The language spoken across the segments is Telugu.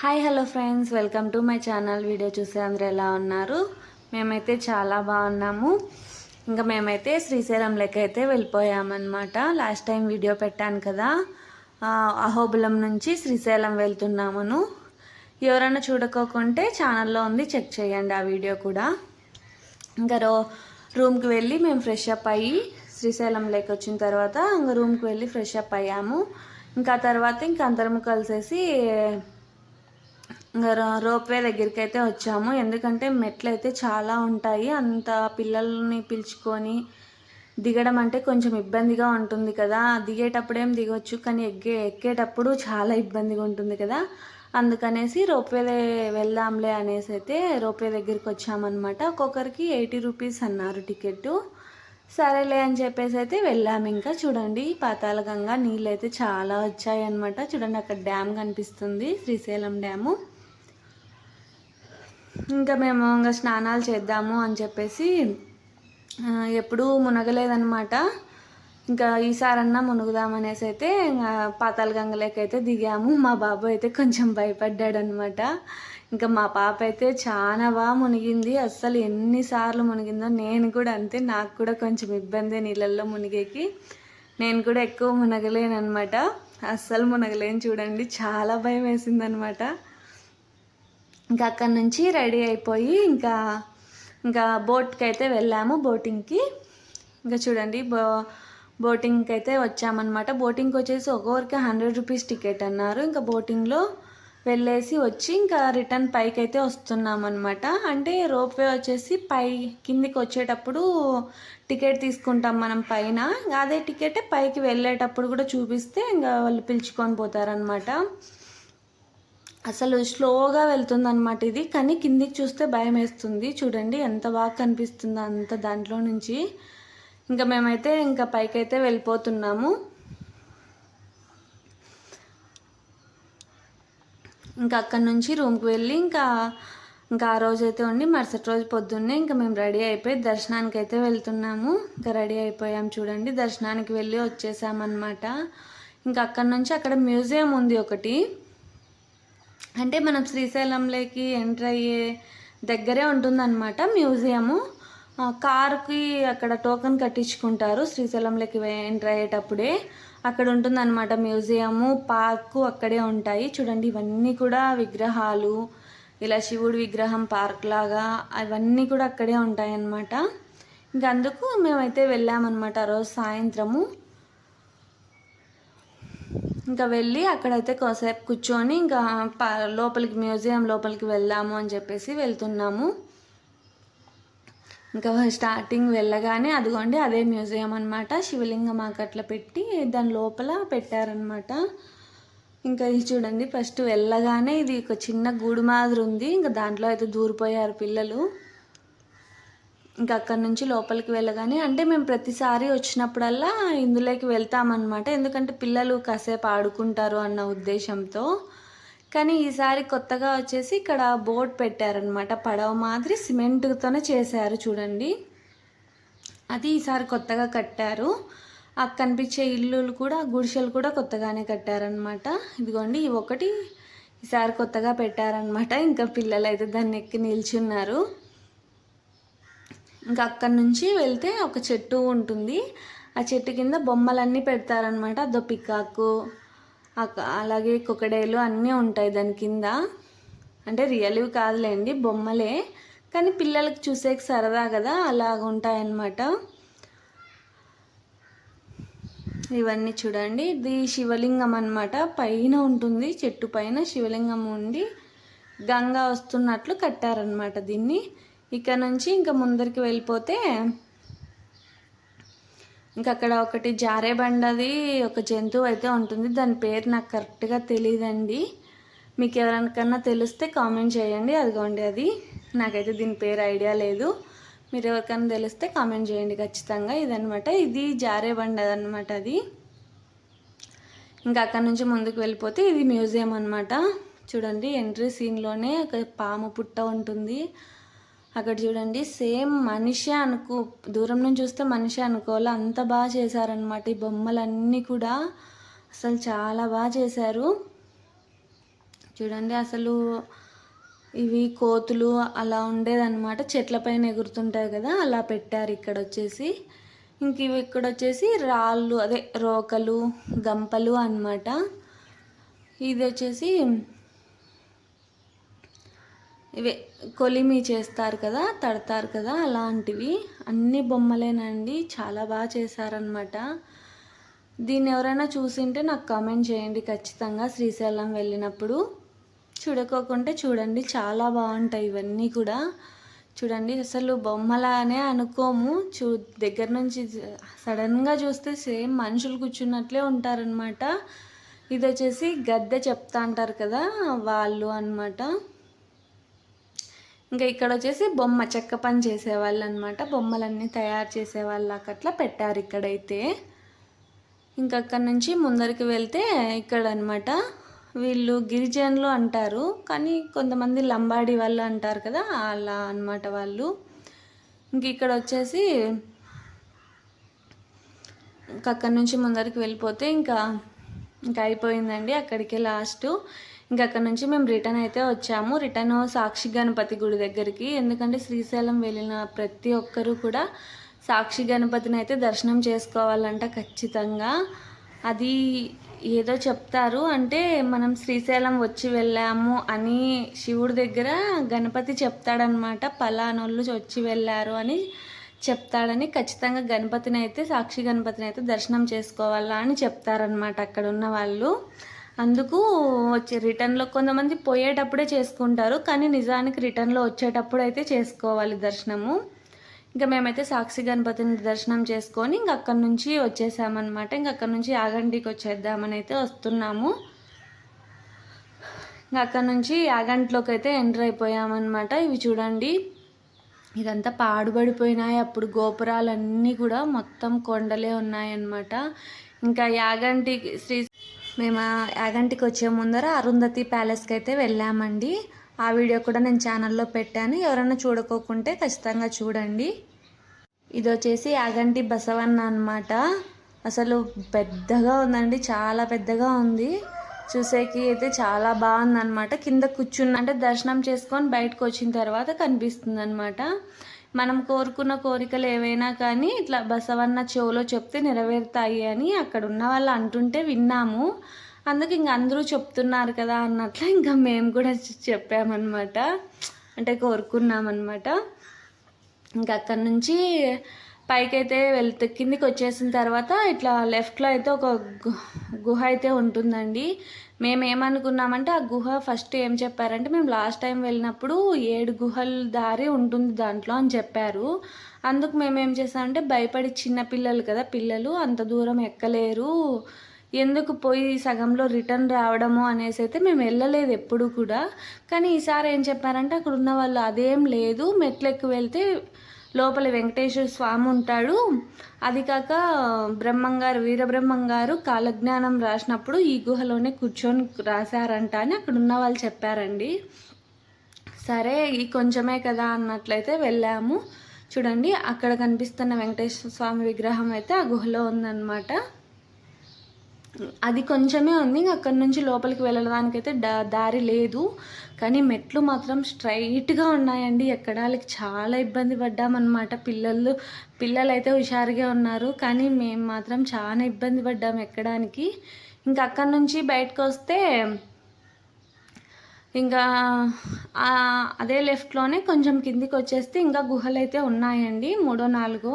Hi hello friends welcome to my channel video చూసే అందరు ఎలా ఉన్నారు? మేమైతే చాలా బాగున్నాము. ఇంకా మేమైతే శ్రీశైలం లెక్క అయితే వెళ్ళిపోయామన్నమాట. లాస్ట్ టైం వీడియో పెట్టాను కదా. అహోబులం నుంచి శ్రీశైలం వెళ్తున్నామును. ఎవరైనా చూడకోకుంటే ఛానల్లో ఉంది చెక్ చేయండి ఆ వీడియో కూడా. ఇంకా రో రూమ్కి వెళ్ళి మేము ఫ్రెష్ అప్ అయ్యి శ్రీశైలంలోకి వచ్చిన తర్వాత ఇంకా రూమ్కి వెళ్ళి ఫ్రెష్ అప్ అయ్యాము. ఇంకా తర్వాత ఇంకా అందరం కలిసేసి రోప్వే దగ్గరికి అయితే వచ్చాము. ఎందుకంటే మెట్లు అయితే చాలా ఉంటాయి. అంత పిల్లల్ని పిలుచుకొని దిగడం అంటే కొంచెం ఇబ్బందిగా ఉంటుంది కదా. దిగేటప్పుడు ఏం దిగొచ్చు కానీ ఎక్కే ఎక్కేటప్పుడు చాలా ఇబ్బందిగా ఉంటుంది కదా. అందుకనేసి రోప్వే వెళ్దాంలే అనేసి అయితే రోప్వే దగ్గరికి వచ్చామన్నమాట. ఒక్కొక్కరికి ఎయిటీ రూపీస్ అన్నారు టికెట్ సరేలే అని చెప్పేసి అయితే వెళ్ళాము. ఇంకా చూడండి పాతాళగంగా నీళ్ళు అయితే చాలా వచ్చాయి అనమాట చూడండి అక్కడ డ్యామ్ కనిపిస్తుంది. శ్రీశైలం డ్యాము. ఇంకా మేము ఇంకా స్నానాలు చేద్దాము అని చెప్పేసి ఎప్పుడూ మునగలేదనమాట ఇంకా ఈసారన్నా మునుగుదామనేసి అయితే పాతాల గంగలేకైతే దిగాము. మా బాబు అయితే కొంచెం భయపడ్డాడు అనమాట ఇంకా మా పాప అయితే చాలా బాగా మునిగింది. అస్సలు ఎన్నిసార్లు మునిగిందో నేను కూడా అంతే. నాకు కూడా కొంచెం ఇబ్బంది నీళ్ళల్లో మునిగేకి. నేను కూడా ఎక్కువ మునగలేను అనమాట అస్సలు మునగలేను చూడండి. చాలా భయం వేసిందనమాట ఇంకా అక్కడ నుంచి రెడీ అయిపోయి ఇంకా ఇంకా బోట్కి అయితే వెళ్ళాము బోటింగ్కి. ఇంకా చూడండి బో బోటింగ్కి అయితే వచ్చామన్నమాట. బోటింగ్కి వచ్చేసి ఒక్కొక్కరికి హండ్రెడ్ రూపీస్ టికెట్ అన్నారు. ఇంకా బోటింగ్లో వెళ్ళేసి వచ్చి ఇంకా రిటర్న్ పైకి అయితే వస్తున్నాం అనమాట అంటే రోప్వే వచ్చేసి పై కిందికి వచ్చేటప్పుడు టికెట్ తీసుకుంటాం మనం పైన. అదే టికెట్ పైకి వెళ్ళేటప్పుడు కూడా చూపిస్తే ఇంకా వాళ్ళు పిలుచుకొని పోతారనమాట అసలు స్లోగా వెళ్తుంది అనమాట ఇది కానీ కిందికి చూస్తే భయం వేస్తుంది. చూడండి ఎంత బాగా కనిపిస్తుందో అంత దాంట్లో నుంచి. ఇంకా మేమైతే ఇంకా పైకైతే వెళ్ళిపోతున్నాము. ఇంకా అక్కడి నుంచి రూమ్కి వెళ్ళి ఇంకా ఇంకా ఆ రోజు అయితే ఉండి మరుసటి రోజు పొద్దున్నే ఇంకా మేము రెడీ అయిపోయి దర్శనానికి అయితే వెళ్తున్నాము. ఇంకా రెడీ అయిపోయాం చూడండి దర్శనానికి వెళ్ళి వచ్చేసామన్నమాట. ఇంకా అక్కడి నుంచి అక్కడ మ్యూజియం ఉంది ఒకటి. అంటే మనం శ్రీశైలంలోకి ఎంటర్ అయ్యే దగ్గరే ఉంటుందన్నమాట మ్యూజియము. కార్కి కారుకి అక్కడ టోకెన్ కట్టించుకుంటారు శ్రీశైలంలోకి ఎంటర్ అయ్యేటప్పుడే. అక్కడ ఉంటుందన్నమాట మ్యూజియము పార్కు అక్కడే ఉంటాయి. చూడండి ఇవన్నీ కూడా విగ్రహాలు ఇలా శివుడి విగ్రహం పార్క్ లాగా అవన్నీ కూడా అక్కడే ఉంటాయన్నమాట. ఇంకా అందుకు మేమైతే వెళ్ళామన్నమాట ఆ రోజు సాయంత్రము. ఇంకా వెళ్ళి అక్కడైతే కాసేపు కూర్చొని ఇంకా లోపలికి మ్యూజియం లోపలికి వెళ్దాము అని చెప్పేసి వెళ్తున్నాము. ఇంకా స్టార్టింగ్ వెళ్ళగానే అదిగోండి అదే మ్యూజియం అనమాట శివలింగం అట్లా పెట్టి దాని లోపల పెట్టారనమాట ఇంకా ఇది చూడండి ఫస్ట్ వెళ్ళగానే ఇది ఒక చిన్న గూడు మాదిరి ఉంది. ఇంకా దాంట్లో అయితే దూరిపోయారు పిల్లలు. ఇంకా అక్కడ నుంచి లోపలికి వెళ్ళగానే అంటే మేము ప్రతిసారి వచ్చినప్పుడల్లా ఇందులోకి వెళ్తామన్నమాట. ఎందుకంటే పిల్లలు కాసేపు ఆడుకుంటారు అన్న ఉద్దేశంతో. కానీ ఈసారి కొత్తగా వచ్చేసి ఇక్కడ బోట్ పెట్టారనమాట పడవ మాదిరి సిమెంట్తోనే చేశారు చూడండి. అది ఈసారి కొత్తగా కట్టారు. ఆ కనిపించే ఇల్లులు కూడా గుడిసెలు కూడా కొత్తగానే కట్టారనమాట ఇదిగోండి ఇవి ఒకటి ఈసారి కొత్తగా పెట్టారనమాట ఇంకా పిల్లలు అయితే దాన్ని ఎక్కి నిల్చున్నారు. ఇంకా అక్కడి నుంచి వెళ్తే ఒక చెట్టు ఉంటుంది. ఆ చెట్టు కింద బొమ్మలన్నీ పెడతారనమాట అదో పికాకు అలాగే కుక్కడేలు అన్నీ ఉంటాయి దాని కింద. అంటే రియల్వి కాదులేండి బొమ్మలే. కానీ పిల్లలకు చూసేకి సరదా కదా అలాగ ఉంటాయన్నమాట. ఇవన్నీ చూడండి. ఇది శివలింగం అన్నమాట. పైన ఉంటుంది చెట్టు పైన శివలింగం ఉండి గంగా వస్తున్నట్లు కట్టారనమాట దీన్ని. ఇక్కడ నుంచి ఇంకా ముందరికి వెళ్ళిపోతే ఇంకా అక్కడ ఒకటి జారే బండది ఒక జంతువు అయితే ఉంటుంది. దాని పేరు నాకు కరెక్ట్గా తెలియదండి మీకు ఎవరికన్నా తెలిస్తే కామెంట్ చేయండి. అదిగోండి అది. నాకైతే దీని పేరు ఐడియా లేదు. మీరు ఎవరికైనా తెలిస్తే కామెంట్ చేయండి ఖచ్చితంగా. ఇదనమాట ఇది జారే బండ అనమాట అది. ఇంకా అక్కడ నుంచి ముందుకు వెళ్ళిపోతే ఇది మ్యూజియం అనమాట చూడండి ఎంట్రీ సీన్లోనే ఒక పాము పుట్ట ఉంటుంది. అక్కడ చూడండి సేమ్ మనిషే అనుకో దూరం నుంచి చూస్తే మనిషే అనుకోవాలి? అంత బాగా చేశారనమాట ఈ బొమ్మలన్నీ కూడా. అసలు చాలా బాగా చేశారు. చూడండి అసలు ఇవి కోతులు అలా ఉండేదన్నమాట. చెట్ల పైన ఎగురుతుంటాయి కదా అలా పెట్టారు ఇక్కడ వచ్చేసి. ఇంక ఇవి ఇక్కడ వచ్చేసి రాళ్ళు అదే రోకలు గంపలు అన్నమాట. ఇది వచ్చేసి ఇవే కొలిమి చేస్తారు కదా తడతారు కదా అలాంటివి. అన్ని బొమ్మలేనండి చాలా బాగా చేశారనమాట దీన్ని ఎవరైనా చూసింటే నాకు కామెంట్ చేయండి ఖచ్చితంగా శ్రీశైలం వెళ్ళినప్పుడు. చూడకోకుంటే చూడండి చాలా బాగుంటాయి ఇవన్నీ కూడా. చూడండి అసలు బొమ్మలానే అనుకోము. చూ దగ్గర నుంచి సడన్గా చూస్తే సేమ్ మనుషులు కూర్చున్నట్లే ఉంటారనమాట ఇది వచ్చేసి గద్దె చెప్తా అంటారు కదా వాళ్ళు అనమాట ఇంకా ఇక్కడ వచ్చేసి బొమ్మ చెక్క పని చేసేవాళ్ళు అనమాట బొమ్మలన్నీ తయారు చేసేవాళ్ళు అట్లా పెట్టారు ఇక్కడైతే. ఇంకా అక్కడ నుంచి ముందరికి వెళ్తే ఇక్కడ అనమాట వీళ్ళు గిరిజనులు అంటారు. కానీ కొంతమంది లంబాడి వాళ్ళు అంటారు కదా అలా అనమాట వాళ్ళు. ఇంక ఇక్కడ వచ్చేసి ఇంకా అక్కడి నుంచి ముందరికి వెళ్ళిపోతే ఇంకా ఇంకా అయిపోయిందండి అక్కడికి లాస్ట్. ఇంకా అక్కడ నుంచి మేము రిటర్న్ అయితే వచ్చాము. రిటర్న్ సాక్షి గణపతి గుడి దగ్గరికి. ఎందుకంటే శ్రీశైలం వెళ్ళిన ప్రతి ఒక్కరూ కూడా సాక్షి గణపతిని అయితే దర్శనం చేసుకోవాలంట ఖచ్చితంగా. అది ఏదో చెప్తారు. అంటే మనం శ్రీశైలం వచ్చి వెళ్ళాము అని శివుడి దగ్గర గణపతి చెప్తాడనమాట పలానోళ్ళు వచ్చి వెళ్ళారు అని చెప్తాడని ఖచ్చితంగా గణపతిని అయితే సాక్షి గణపతిని అయితే దర్శనం చేసుకోవాలా అని చెప్తారనమాట అక్కడ ఉన్న వాళ్ళు. అందుకు వచ్చి రిటర్న్లో కొంతమంది పోయేటప్పుడే చేసుకుంటారు కానీ నిజానికి రిటర్న్లో వచ్చేటప్పుడు అయితే చేసుకోవాలి దర్శనము. ఇంకా మేమైతే సాక్షి గణపతిని దర్శనం చేసుకొని ఇంక అక్కడి నుంచి వచ్చేసామన్నమాట. ఇంక అక్కడి నుంచి యాగంటికి వచ్చేద్దామని అయితే వస్తున్నాము. ఇంకా అక్కడి నుంచి యాగంటిలోకి అయితే ఎంటర్ అయిపోయామన్నమాట. ఇవి చూడండి. ఇదంతా పాడుబడిపోయినాయి. అప్పుడు గోపురాలన్నీ కూడా మొత్తం కొండలే ఉన్నాయన్నమాట. ఇంకా యాగంటికి శ్రీ మేము యాగంటికి వచ్చే ముందర అరుంధతి ప్యాలెస్కి అయితే వెళ్ళామండి. ఆ వీడియో కూడా నేను ఛానల్లో పెట్టాను. ఎవరైనా చూడకోకుంటే ఖచ్చితంగా చూడండి. ఇది వచ్చేసి యాగంటి బసవన్న అనమాట అసలు పెద్దగా ఉందండి. చాలా పెద్దగా ఉంది. చూసేకి అయితే చాలా బాగుందన్నమాట. కింద కూర్చున్న అంటే దర్శనం చేసుకొని బయటకు వచ్చిన తర్వాత కనిపిస్తుంది అనమాట మనం కోరుకున్న కోరికలు ఏవైనా కానీ ఇట్లా బసవన్న చెవులో చెప్తే నెరవేరుతాయి అని అక్కడ ఉన్న వాళ్ళు అంటుంటే విన్నాము. అందుకు ఇంక అందరూ చెప్తున్నారు కదా అన్నట్లు ఇంకా మేము కూడా చెప్పామన్నమాట. అంటే కోరుకున్నామన్నమాట. ఇంకా అక్కడ నుంచి పైకైతే వెళ్తే కిందికి వచ్చేసిన తర్వాత ఇట్లా లెఫ్ట్లో అయితే ఒక గుహ అయితే ఉంటుందండి. మేము ఏమనుకున్నామంటే ఆ గుహ ఫస్ట్ ఏం చెప్పారంటే మేము లాస్ట్ టైం వెళ్ళినప్పుడు ఏడు గుహల దారి ఉంటుంది దాంట్లో అని చెప్పారు. అందుకు మేము ఏం చేసామంటే భయపడి చిన్న పిల్లలు కదా పిల్లలు అంత దూరం ఎక్కలేరు. ఎందుకు పోయి సగంలో రిటర్న్ రావడము అనేసి అయితే మేము వెళ్ళలేదు ఎప్పుడు కూడా. కానీ ఈసారి ఏం చెప్పారంటే అక్కడ ఉన్న వాళ్ళు అదేం లేదు మెట్లెక్కి వెళ్తే లోపల వెంకటేశ్వర స్వామి ఉంటాడు. అది కాక బ్రహ్మంగారు వీరబ్రహ్మంగారు కాలజ్ఞానం రాసినప్పుడు ఈ గుహలోనే కూర్చొని రాశారంట అని అక్కడ ఉన్న వాళ్ళు చెప్పారండి. సరే ఈ కొంచెమే కదా అన్నట్లయితే వెళ్ళాము. చూడండి అక్కడ కనిపిస్తున్న వెంకటేశ్వర స్వామి విగ్రహం అయితే ఆ గుహలో ఉందన్నమాట. అది కొంచెమే ఉంది. అక్కడి నుంచి లోపలికి వెళ్ళడానికైతే దా దారి లేదు. కానీ మెట్లు మాత్రం స్ట్రైట్గా ఉన్నాయండి. ఎక్కడానికి చాలా ఇబ్బంది పడ్డామన్నమాట. పిల్లలు పిల్లలు అయితే హుషారుగా ఉన్నారు. కానీ మేము మాత్రం చాలా ఇబ్బంది పడ్డాము ఎక్కడానికి. ఇంకా అక్కడి నుంచి బయటకు వస్తే ఇంకా అదే లెఫ్ట్లోనే కొంచెం కిందికి వచ్చేస్తే ఇంకా గుహలు అయితే ఉన్నాయండి మూడో నాలుగో.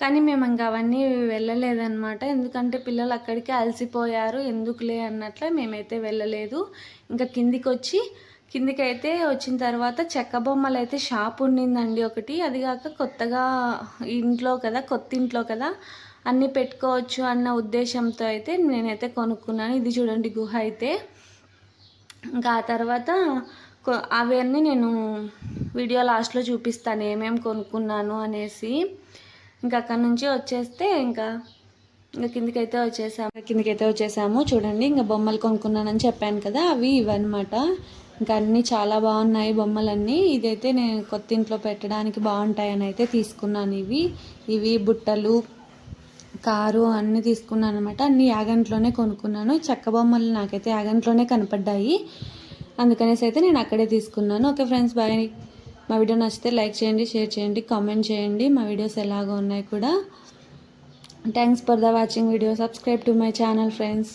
కానీ మేము ఇంకా అవన్నీ వెళ్ళలేదన్నమాట. ఎందుకంటే పిల్లలు అక్కడికి అలసిపోయారు ఎందుకులే అన్నట్లే మేమైతే వెళ్ళలేదు. ఇంకా కిందికి వచ్చి కిందికి అయితే వచ్చిన తర్వాత చెక్క బొమ్మలు అయితే షాప్ ఉండిందండి ఒకటి. అది కాక కొత్తగా ఇంట్లో కదా కొత్త ఇంట్లో కదా అన్నీ పెట్టుకోవచ్చు అన్న ఉద్దేశంతో అయితే నేనైతే కొనుక్కున్నాను. ఇది చూడండి గుహ అయితే. ఇంకా ఆ తర్వాత అవన్నీ నేను వీడియో లాస్ట్లో చూపిస్తాను ఏమేమి కొనుక్కున్నాను అనేసి. ఇంకా అక్కడ నుంచి వచ్చేస్తే ఇంకా ఇంకా కిందికైతే వచ్చేసాము. కిందికైతే వచ్చేసాము. చూడండి ఇంకా బొమ్మలు కొనుక్కున్నానని చెప్పాను కదా అవి ఇవన్నమాట. ఇంకా అన్నీ చాలా బాగున్నాయి బొమ్మలన్నీ. ఇదైతే నేను కొత్త ఇంట్లో పెట్టడానికి బాగుంటాయని అయితే తీసుకున్నాను ఇవి. ఇవి బుట్టలు కారు అన్నీ తీసుకున్నాను అనమాట అన్నీ యాగంట్లోనే కొనుక్కున్నాను. చెక్క బొమ్మలు నాకైతే యాగంట్లోనే కనపడ్డాయి. అందుకనేసి అయితే నేను అక్కడే తీసుకున్నాను. Okay friends bye. మా వీడియో నచ్చితే లైక్ చేయండి షేర్ చేయండి కామెంట్ చేయండి. మా వీడియోస్ ఎలాగో ఉన్నాయి కూడా. Thanks for the watching video subscribe to my channel friends